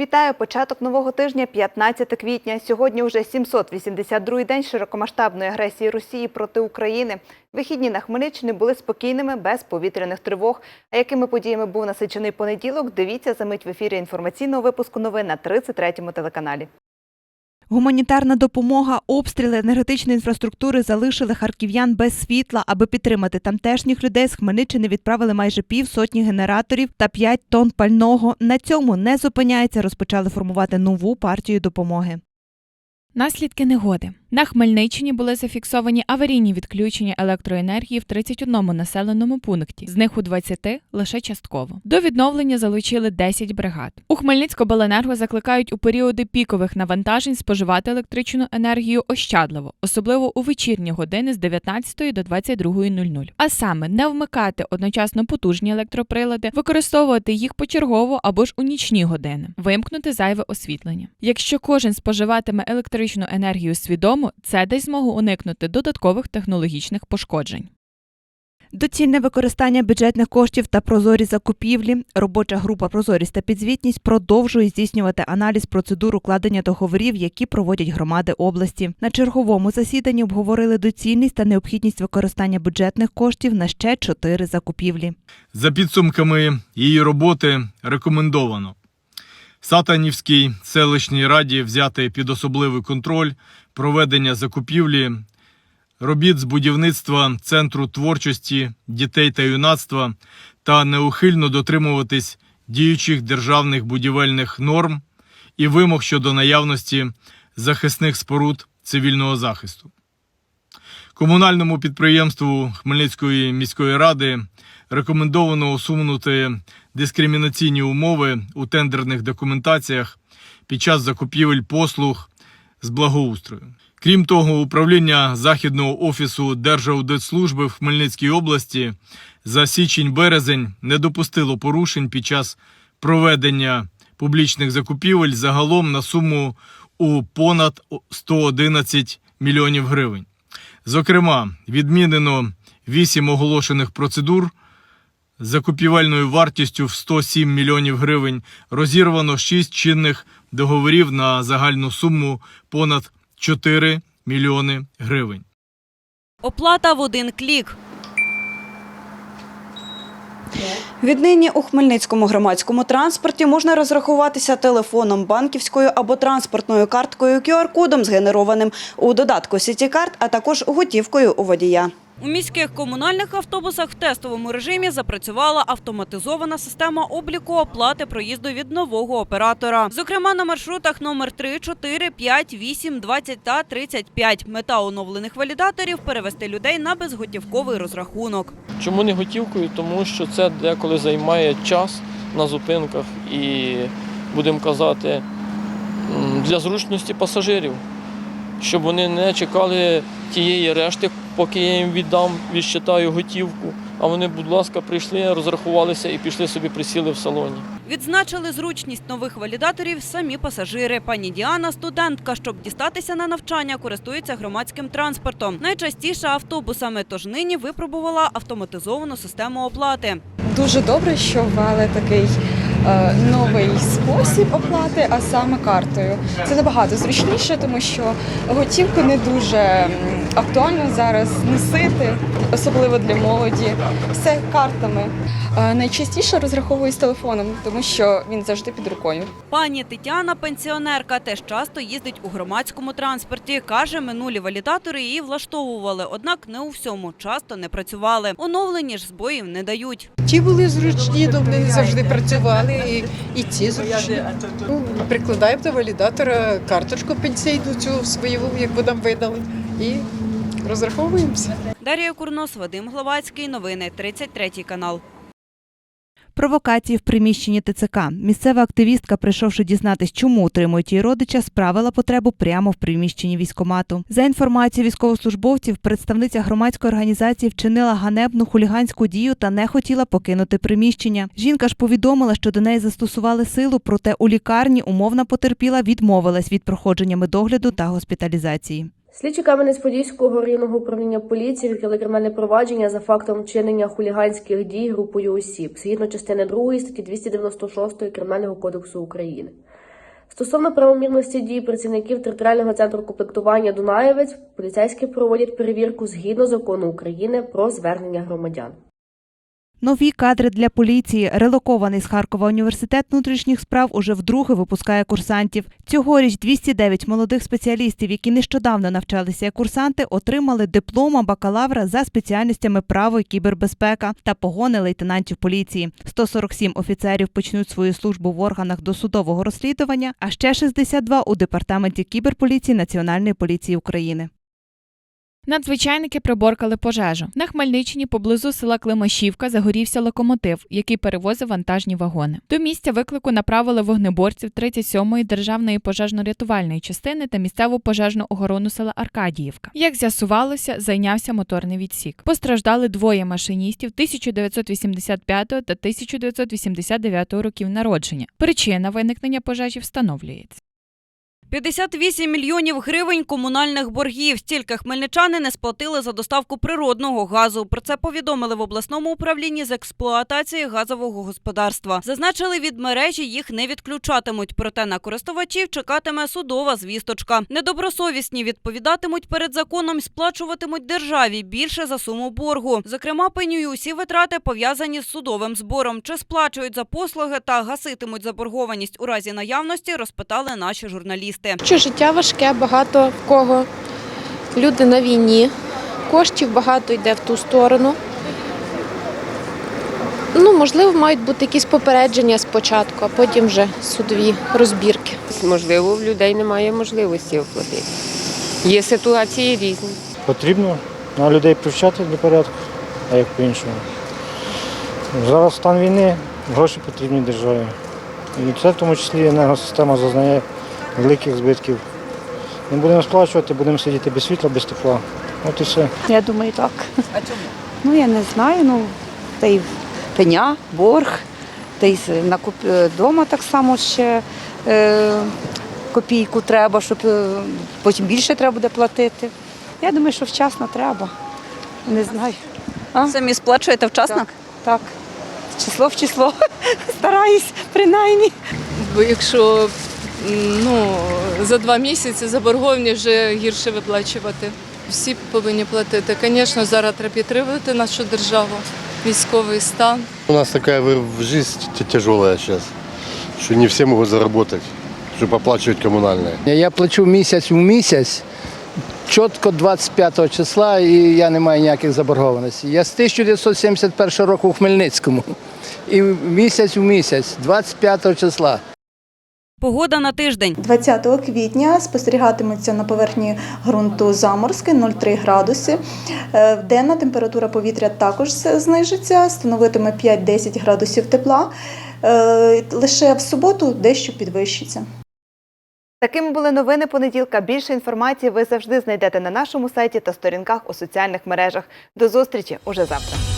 Вітаю початок нового тижня, 15 квітня. Сьогодні вже 782-й день широкомасштабної агресії Росії проти України. Вихідні на Хмельниччині були спокійними, без повітряних тривог. А якими подіями був насичений понеділок? Дивіться за мить в ефірі інформаційного випуску новин на 33-му телеканалі. Гуманітарна допомога, обстріли енергетичної інфраструктури залишили харків'ян без світла. Аби підтримати тамтешніх людей з Хмельниччини відправили майже пів сотні генераторів та 5 тонн пального. На цьому не зупиняється. Розпочали формувати нову партію допомоги. Наслідки негоди на Хмельниччині були зафіксовані аварійні відключення електроенергії в 31 населеному пункті, з них у 20 – лише частково. До відновлення залучили 10 бригад. У Хмельницькобленерго закликають у періоди пікових навантажень споживати електричну енергію ощадливо, особливо у вечірні години з 19 до 22.00. А саме не вмикати одночасно потужні електроприлади, використовувати їх почергово або ж у нічні години, вимкнути зайве освітлення. Якщо кожен споживатиме електричну енергію свідомо, це дасть змогу уникнути додаткових технологічних пошкоджень. Доцільне використання бюджетних коштів та прозорі закупівлі. Робоча група Прозорість та підзвітність продовжує здійснювати аналіз процедур укладення договорів, які проводять громади області. На черговому засіданні обговорили доцільність та необхідність використання бюджетних коштів на ще чотири закупівлі. За підсумками її роботи рекомендовано Сатанівській селищній раді взяти під особливий контроль проведення закупівлі робіт з будівництва Центру творчості дітей та юнацтва та неухильно дотримуватись діючих державних будівельних норм і вимог щодо наявності захисних споруд цивільного захисту. Комунальному підприємству Хмельницької міської ради рекомендовано усунути дискримінаційні умови у тендерних документаціях під час закупівель послуг з благоустрою. Крім того, управління Західного офісу Держаудитслужби в Хмельницькій області за січень-березень не допустило порушень під час проведення публічних закупівель загалом на суму у понад 111 мільйонів гривень. Зокрема, відмінено 8 оголошених процедур закупівельною вартістю в 107 мільйонів гривень, розірвано 6 чинних договорів на загальну суму понад 4 мільйони гривень. Оплата в один клік. Віднині у Хмельницькому громадському транспорті можна розрахуватися телефоном, банківською або транспортною карткою QR-кодом, згенерованим у додатку «Сітікарт», а також готівкою у водія. У міських комунальних автобусах в тестовому режимі запрацювала автоматизована система обліку оплати проїзду від нового оператора. Зокрема, на маршрутах номер 3, 4, 5, 8, 20 та 35. Мета оновлених валідаторів – перевести людей на безготівковий розрахунок. Чому не готівкою? Тому що це деколи займає час на зупинках і, будемо казати, для зручності пасажирів, щоб вони не чекали тієї решти, поки я їм віддам, відсчитаю готівку. А вони, будь ласка, прийшли, розрахувалися і пішли собі присіли в салоні. Відзначили зручність нових валідаторів самі пасажири. Пані Діана – студентка. Щоб дістатися на навчання, користується громадським транспортом. Найчастіше автобусами, тож нині випробувала автоматизовану систему оплати. Дуже добре, що ввели такий новий спосіб оплати, а саме картою. Це набагато зручніше, тому що готівку не дуже актуально зараз носити, особливо для молоді. Все картами. Е, найчастіше розраховую з телефоном, тому що він завжди під рукою. Пані Тетяна, пенсіонерка, теж часто їздить у громадському транспорті. Каже, минулі валідатори її влаштовували, однак не у всьому часто не працювали. Оновлені ж збоїв не дають. Ті були зручні, вони завжди працювали, і, і ці зручні. Ну, Прикладаємо до валідатора карточку пенсійну цю свою, яку нам видали, і розраховуємося. Дар'я Курнос, Вадим Гловацький. Новини 33 канал. Провокації в приміщенні ТЦК. Місцева активістка, прийшовши дізнатись, чому утримують її родича, справила потребу прямо в приміщенні військомату. За інформацією військовослужбовців, представниця громадської організації вчинила ганебну хуліганську дію та не хотіла покинути приміщення. Жінка ж повідомила, що до неї застосували силу, проте у лікарні умовна потерпіла відмовилась від проходження медогляду та госпіталізації. Слідчі Кам'янець-Подільського районного управління поліції відкрили кримінальне провадження за фактом вчинення хуліганських дій групою осіб згідно частини 2 статті 296 Кримінального кодексу України. Стосовно правомірності дій працівників територіального центру комплектування Дунаєвець, поліцейські проводять перевірку згідно закону України про звернення громадян. Нові кадри для поліції. Релокований з Харкова університет внутрішніх справ уже вдруге випускає курсантів. Цьогоріч 209 молодих спеціалістів, які нещодавно навчалися як курсанти, отримали диплома бакалавра за спеціальностями право і кібербезпека та погони лейтенантів поліції. 147 офіцерів почнуть свою службу в органах досудового розслідування, а ще 62 у департаменті кіберполіції Національної поліції України. Надзвичайники приборкали пожежу. На Хмельниччині поблизу села Климашівка загорівся локомотив, який перевозив вантажні вагони. До місця виклику направили вогнеборців 37-ї державної пожежно-рятувальної частини та місцеву пожежну охорону села Аркадіївка. Як з'ясувалося, зайнявся моторний відсік. Постраждали двоє машиністів 1985 та 1989 років народження. Причина виникнення пожежі встановлюється. 58 мільйонів гривень комунальних боргів. Стільки хмельничани не сплатили за доставку природного газу. Про це повідомили в обласному управлінні з експлуатації газового господарства. Зазначили, від мережі їх не відключатимуть. Проте на користувачів чекатиме судова звісточка. Недобросовісні відповідатимуть перед законом, сплачуватимуть державі більше за суму боргу. Зокрема, пенюють усі витрати пов'язані з судовим збором. Чи сплачують за послуги та гаситимуть заборгованість у разі наявності, розпитали наші журналісти. Що життя важке, багато в кого люди на війні, коштів багато йде в ту сторону. Ну, можливо, мають бути якісь попередження спочатку, а потім вже судові розбірки. Можливо, в людей немає можливості оплатити. Є ситуації різні. Потрібно на людей привчати до порядку, а як по-іншому. Зараз стан війни, гроші потрібні державі. І це в тому числі енергосистема зазнає великих збитків. Не будемо сплачувати, будемо сидіти без світла, без тепла. От і все. Я думаю, так. А чому? Ну, я не знаю, ну, та й пеня, борг, та й з- на куп... дома так само ще е, копійку треба, щоб е, потім більше треба буде платити. Я думаю, що вчасно треба. Не знаю. А? Самі сплачуєте вчасно? Так, так. Число в число. Стараюсь, принаймні. Бо якщо ну, за два місяці заборговані вже гірше виплачувати. Всі повинні платити. Звісно, зараз треба підтримувати нашу державу, військовий стан. У нас такая вы- жизнь т- тяжелая сейчас, что не все могут заработать, чтобы оплачивать коммунальные. Я плачу місяць у місяць, чітко 25 числа, і я не маю ніяких заборгованостей. Я з 1971 року у Хмельницькому. І місяць у місяць, 25 числа. Погода на тиждень. 20 квітня спостерігатимуться на поверхні ґрунту заморозки 0,3 градуси. Е, Денна температура повітря також знижиться, становитиме 5-10 градусів тепла. Е, Лише в суботу дещо підвищиться. Такими були новини понеділка. Більше інформації ви завжди знайдете на нашому сайті та сторінках у соціальних мережах. До зустрічі уже завтра.